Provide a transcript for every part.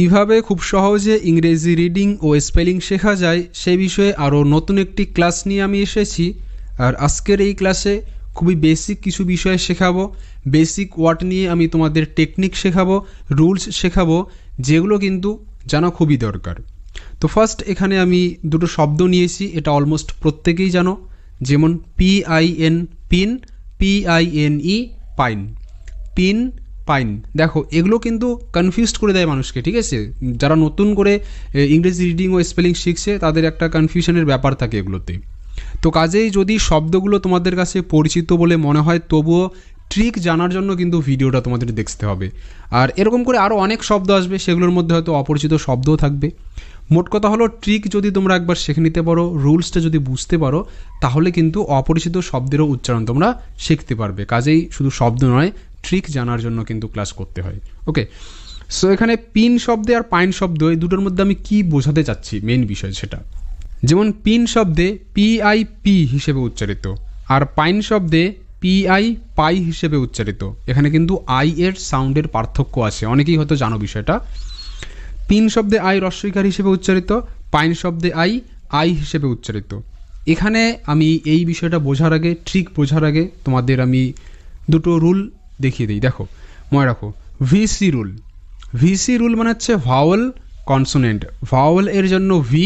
কীভাবে খুব সহজে ইংরেজি রিডিং ও স্পেলিং শেখা যায় সে বিষয়ে আরও নতুন একটি ক্লাস নিয়ে আমি এসেছি। আর আজকের এই ক্লাসে খুবই বেসিক কিছু বিষয় শেখাবো। বেসিক ওয়ার্ড নিয়ে আমি তোমাদের টেকনিক শেখাবো, রুলস শেখাবো, যেগুলো কিন্তু জানা খুবই দরকার। তো ফার্স্ট এখানে আমি দুটো শব্দ নিয়েছি, এটা অলমোস্ট প্রত্যেকেই জানো। যেমন P I N pin P I N E pine pin pine. দেখো, এগুলো কিন্তু কনফিউজড করে দেয় মানুষকে, ঠিক আছে? যারা নতুন করে ইংরেজি রিডিং ও স্পেলিং শিখছে, তাদের একটা কনফিউশনের ব্যাপার থাকে এগুলোতে। তো কাজেই যদি শব্দগুলো তোমাদের কাছে পরিচিত বলে মনে হয়, তবুও ট্রিক জানার জন্য কিন্তু ভিডিওটা তোমাদের দেখতে হবে। আর এরকম করে আরও অনেক শব্দ আসবে, সেগুলোর মধ্যে হয়তো অপরিচিত শব্দও থাকবে। মোট কথা হলো ট্রিক যদি তোমরা একবার শিখে নিতে পারো রুলসটা যদি বুঝতে পারো, তাহলে কিন্তু অপরিচিত শব্দেরও উচ্চারণ তোমরা শিখতে পারবে। কাজেই শুধু শব্দ নয় ট্রিক জানার জন্য কিন্তু ক্লাস করতে হয়। ওকে সো এখানে পিন শব্দে আর পাইন শব্দ, এই দুটোর মধ্যে আমি কি বোঝাতে চাচ্ছি? মেন বিষয় সেটা। যেমন পিন শব্দে পিআই পি হিসেবে উচ্চারিত আর পাইন শব্দে পিআই পাই হিসেবে উচ্চারিত। এখানে কিন্তু আই এর সাউন্ডের পার্থক্য আছে। অনেকেই হয়তো জানো বিষয়টা। পিন শব্দে আই রস্বইকার হিসেবে উচ্চারিত পাইন শব্দে আই আই হিসেবে উচ্চারিত। এখানে আমি এই বিষয়টা বোঝার আগে ঠিক বোঝার আগে তোমাদের আমি দুটো রুল দেখিয়ে দিই। দেখো, মনে রাখো ভিসি রুল ভিসি রুল মানে হচ্ছে ভাওয়েল কনসোনেন্ট ভাওয়েল এর জন্য ভি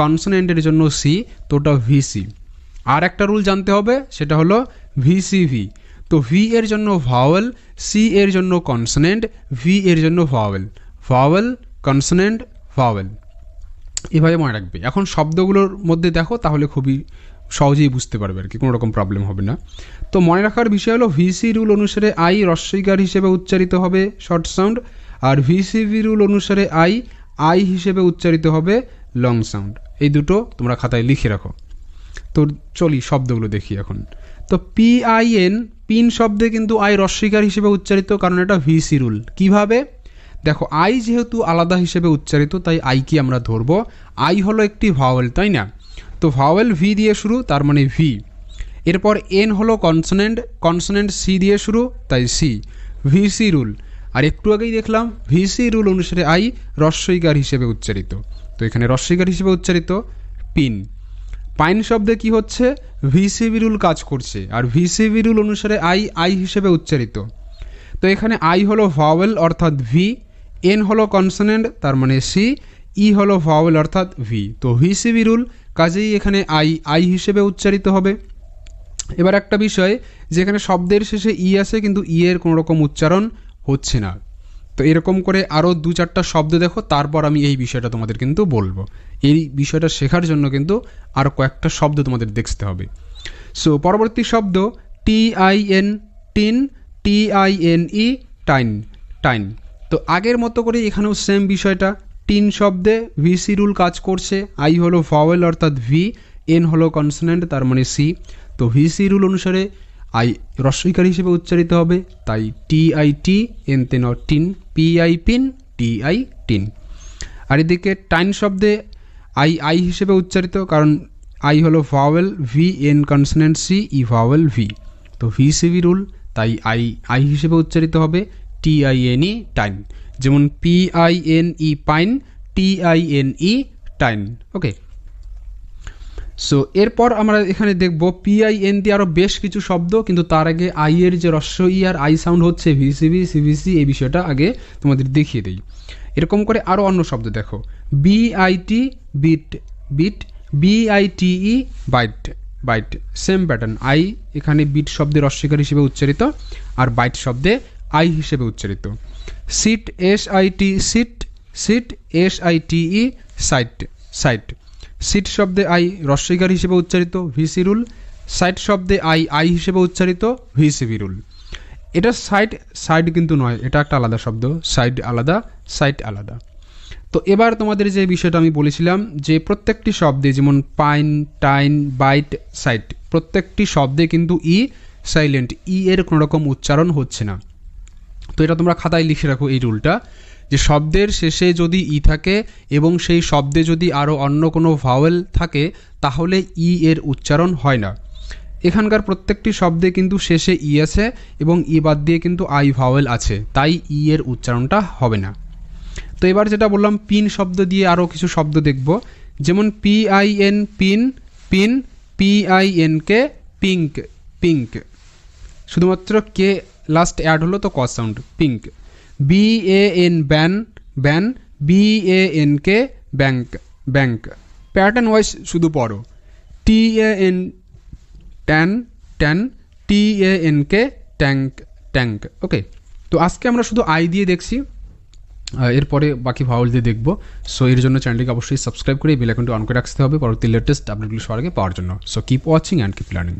কনসোনেন্টের জন্য সি তো ওটা ভিসি আর একটা রুল জানতে হবে, সেটা হলো ভিসিভি তো ভি এর জন্য ভাওয়েল সি এর জন্য কনসোনেন্ট ভি এর জন্য ভাওয়েল ভাওয়েল কনসোনেন্ট ভাওয়েল এভাবে মনে রাখবে। এখন শব্দগুলোর মধ্যে দেখো, তাহলে খুবই সহজেই বুঝতে পারবে আর কি, কোনো রকম প্রবলেম হবে না। তো মনে রাখার বিষয় হলো ভিসি রুল অনুসারে আই রস্বইকার হিসেবে উচ্চারিত হবে শর্ট সাউন্ড আর ভিসিভি রুল অনুসারে আই আই হিসেবে উচ্চারিত হবে লং সাউন্ড এই দুটো তোমরা খাতায় লিখে রাখো। তো চলি শব্দগুলো দেখি এখন। তো পিআইএন পিন শব্দে কিন্তু আই রস্বীকার হিসেবে উচ্চারিত, কারণ এটা ভিসি রুল কীভাবে? দেখো আই যেহেতু আলাদা হিসেবে উচ্চারিত, তাই আই কি আমরা ধরবো। আই হলো একটি ভাওয়েল তাই না? তো ভাওয়েল ভি দিয়ে শুরু, তার মানে ভি এরপর এন হলো কনসোনেন্ট কনসোনেন্ট সি দিয়ে শুরু, তাই সি ভিসি রুল আর একটু আগেই দেখলাম ভিসি রুল অনুসারে আই রস্বইকার হিসেবে উচ্চারিত। তো এখানে রস্বইকার হিসেবে উচ্চারিত পিন পাইন শব্দে কি হচ্ছে? ভিসিবি রুল কাজ করছে। আর ভিসিবি রুল অনুসারে আই আই হিসেবে উচ্চারিত। তো এখানে আই হলো ভাওয়েল অর্থাৎ ভি এন হলো কনসোনেন্ট তার মানে সি ই হলো ভাওয়েল অর্থাৎ ভি তো ভিসিবি রুল কাজেই এখানে আই আই হিসেবে উচ্চারিত হবে। এবার একটা বিষয়, যেখানে শব্দের শেষে ই আছে, কিন্তু ই এর কোনো রকম উচ্চারণ হচ্ছে না। তো এরকম করে আরও দু চারটা শব্দ দেখো, তারপর আমি এই বিষয়টা তোমাদের কিন্তু বলব। এই বিষয়টা শেখার জন্য কিন্তু আরও কয়েকটা শব্দ তোমাদের দেখতে হবে। সো পরবর্তী শব্দ, T I N, tin, T I N E, tine tine. তো আগের মতো করে এখানেও সেম বিষয়টা। টিন শব্দে ভিসি রুল কাজ করছে। আই হলো ভাওয়েল অর্থাৎ ভি এন হলো কনসোনেন্ট তার মানে সি তো ভিসি রুল অনুসারে আই রস্বইকার হিসেবে উচ্চারিত হবে, তাই T I T N ten tin P I pin T I tin আর এদিকে টাইন শব্দে আই আই হিসেবে উচ্চারিত, কারণ আই হলো vowel V N consonant C E vowel V তো ভি সিভি রুল তাই আই আই হিসেবে উচ্চারিত হবে T I N E tine. যেমন P I N E pine T I N E tine okay so এরপর আমরা এখানে দেখব পিআইএন দিয়ে আরও বেশ কিছু শব্দ, কিন্তু তার আগে আই এর যে রস্য ই আর আই সাউন্ড হচ্ছে ভিসিবি সিভিসি এই বিষয়টা আগে তোমাদের দেখিয়ে দিই। এরকম করে আরও অন্য শব্দ দেখো। B I T bit bit B I T E bite bite same pattern I এখানে বিট শব্দের অস্বীকার হিসেবে উচ্চারিত, আর বাইট শব্দে আই হিসেবে উচ্চারিত। Sit S I T, sit sit S I T E site site. Sit শব্দে আই রস্বইকার হিসেবে উচ্চারিত ভিসি রুল সাইট শব্দে আই আই হিসেবে উচ্চারিত ভিসিবি রুল এটা সাইট সাইড কিন্তু নয়, এটা একটা আলাদা শব্দ। সাইড আলাদা, সাইট আলাদা। তো এবার তোমাদের যে বিষয়টা আমি বলেছিলাম, যে প্রত্যেকটি শব্দে যেমন পাইন, টাইন, বাইট, সাইট, প্রত্যেকটি শব্দে কিন্তু ই সাইলেন্ট, ই এর কোনো রকম উচ্চারণ হচ্ছে না। তো এটা তোমরা খাতায় লিখে রাখো এই রুলটা, যে শব্দের শেষে যদি ই থাকে এবং সেই শব্দে যদি আরও অন্য কোনো ভাওয়েল থাকে, তাহলে ই এর উচ্চারণ হয় না। এখানকার প্রত্যেকটি শব্দে কিন্তু শেষে ই আছে এবং ই বাদ দিয়ে কিন্তু আই ভাওয়েল আছে, তাই ই এর উচ্চারণটা হবে না। তো এবার যেটা বললাম, পিন শব্দ দিয়ে আরও কিছু শব্দ দেখব, যেমন P I N pin pin P I N K pink pink. শুধুমাত্র কে লাস্ট অ্যাড হলো তো ক sound pink B A N ban ban B A N K bank bank pattern wise শুধু পড়ো। T A N tan tan T A N K tank tank okay তো আজকে আমরা শুধু আই দিয়ে দেখছি। এরপরে বাকি ভাওয়াল দিয়ে দেখব। সো এর জন্য চ্যানেলটিকে অবশ্যই সাবস্ক্রাইব করে বেল আইকনটি অন করে রাখতে হবে। পরবর্তী লেটেস্ট আপডেটগুলো সবার আগে পাওয়ার জন্য। So keep watching and keep learning